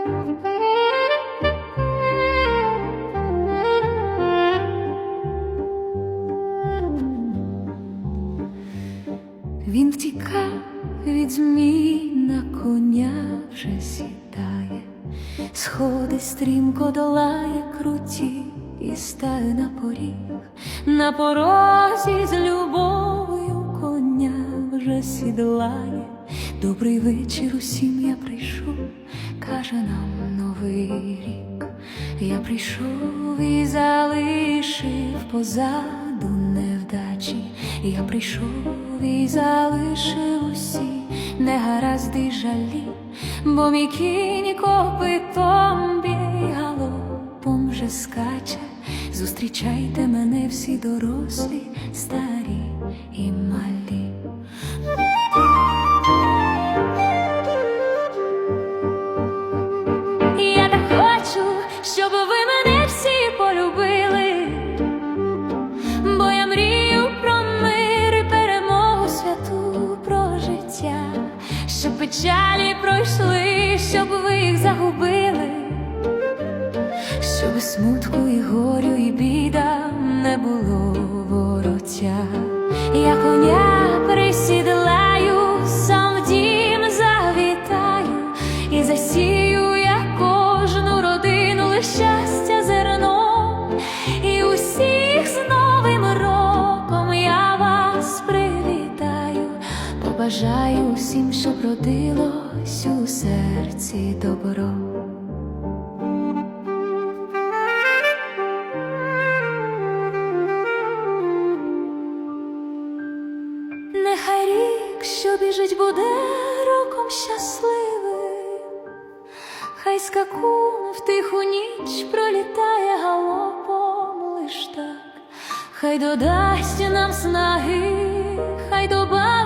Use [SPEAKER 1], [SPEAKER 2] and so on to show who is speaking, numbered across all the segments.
[SPEAKER 1] Він втіка від змій на коня вже сідає, сходи стрімко долає круті і стає на поріг, на порозі з любов'ю коня вже сідлає. Добрий вечір усім я прийшов, каже нам новий рік. Я прийшов і залишив позаду невдачі. Я прийшов і залишив усі негаразди жалі, бо мій кінь копитом бій галопом скаче. Зустрічайте мене всі дорослі, старі печалі пройшли, щоб ви їх загубили, щоб смутку і горю, і бідам не було вороття. Я коня присідлаю, сам дім завітаю. І засію я кожну родину лиш щастя зерном, і усіх з новим роком я вас привітаю, побажаю усім, щоб родилось у серці добро. Нехай рік, що біжить, буде роком щасливим, хай скакун в тиху ніч пролітає галопом лиш так, хай додасть нам снаги, хай добавить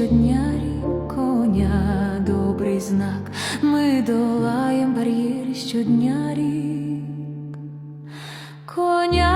[SPEAKER 1] щодня рік коня добрий знак, ми долаєм бар'єр щодня рік коня.